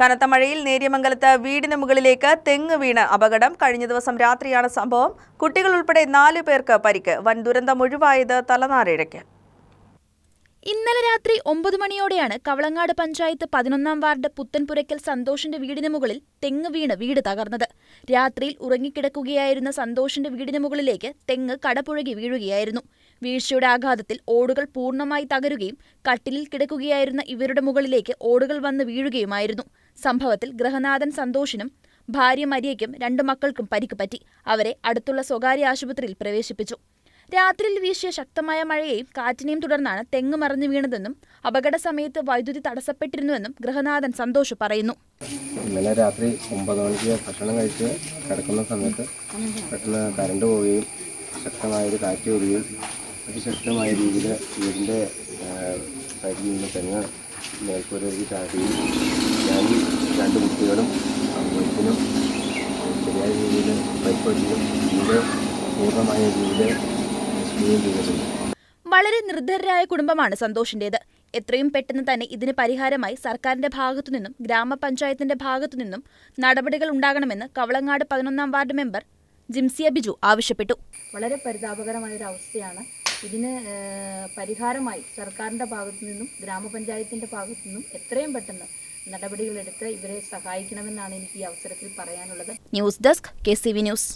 കനത്ത മഴയിൽ നേര്യമംഗലത്ത് വീടിന് മുകളിലേക്ക് തെങ്ങ് വീണ് അപകടം. കഴിഞ്ഞ ദിവസം രാത്രിയാണ് സംഭവം. കുട്ടികൾ ഉൾപ്പെടെ നാലു പേർക്ക് പരിക്ക്. വൻ ദുരന്തം ഒഴിവായത് തലനാരിഴയ്ക്ക്. ഇന്നലെ രാത്രി ഒമ്പത് മണിയോടെയാണ് കവളങ്ങാട് പഞ്ചായത്ത് പതിനൊന്നാം വാർഡ് പുത്തൻപുരയ്ക്കൽ സന്തോഷിന്റെ വീടിന് മുകളിൽ തെങ്ങ് വീണ് വീട് തകർന്നത്. രാത്രിയിൽ ഉറങ്ങിക്കിടക്കുകയായിരുന്ന സന്തോഷിന്റെ വീടിന് മുകളിലേക്ക് തെങ്ങ് കടപുഴകി വീഴുകയായിരുന്നു. വീഴ്ചയുടെ ആഘാതത്തിൽ ഓടുകൾ പൂർണമായി തകരുകയും കട്ടിലിൽ കിടക്കുകയായിരുന്ന ഇവരുടെ മുകളിലേക്ക് ഓടുകൾ വന്ന് വീഴുകയുമായിരുന്നു. സംഭവത്തിൽ ഗൃഹനാഥൻ സന്തോഷിനും ഭാര്യ മരിയയ്ക്കും രണ്ടു മക്കൾക്കും പരിക്ക് പറ്റി. അവരെ അടുത്തുള്ള സ്വകാര്യ ആശുപത്രിയിൽ പ്രവേശിപ്പിച്ചു. രാത്രിയിൽ വീശിയ ശക്തമായ മഴയെയും കാറ്റിനെയും തുടർന്നാണ് തെങ്ങ് മറിഞ്ഞു വീണതെന്നും അപകട സമയത്ത് വൈദ്യുതി തടസ്സപ്പെട്ടിരുന്നുവെന്നും ഗൃഹനാഥൻ സന്തോഷ് പറയുന്നു. ഇന്നലെ രാത്രി ഒമ്പത് മണിക്ക് ഭക്ഷണം കഴിച്ച് കിടക്കുന്ന സമയത്ത് പെട്ടെന്ന് കരണ്ട് പോവുകയും ശക്തമായൊരു കാറ്റ് വരികയും അതിശക്തമായ രീതിയിൽ വീടിന്റെ സൈഡിൽ നിന്ന് തെങ്ങ് മേൽക്കൂരയിൽ ചാടുകയും ഞാനും രണ്ട് കുട്ടികളും വൈഫിനും ശരിയായ രീതിയിൽ പൂർണമായ രീതിയിൽ ചെയ്തിട്ടുണ്ട് വളരെ നിർദ്ധരായ കുടുംബമാണ് സന്തോഷിന്റേത് എത്രയും പെട്ടെന്ന് തന്നെ ഇതിന് പരിഹാരമായി സർക്കാരിന്റെ ഭാഗത്തു നിന്നും ഗ്രാമപഞ്ചായത്തിന്റെ ഭാഗത്തു നിന്നും നടപടികൾ ഉണ്ടാകണമെന്ന് കവളങ്ങാട് പതിനൊന്നാം വാർഡ് മെമ്പർ ജിംസിയ ബിജു ആവശ്യപ്പെട്ടു. വളരെ പരിതാപകരമായ ഒരു അവസ്ഥയാണ്. ഇതിന് പരിഹാരമായി സർക്കാരിന്റെ ഭാഗത്തു നിന്നും ഗ്രാമപഞ്ചായത്തിന്റെ ഭാഗത്തു നിന്നും എത്രയും പെട്ടെന്ന് നടപടികളെടുത്ത് ഇവരെ സഹായിക്കണമെന്നാണ് എനിക്ക് ഈ അവസരത്തിൽ പറയാനുള്ളത്. News desk K news.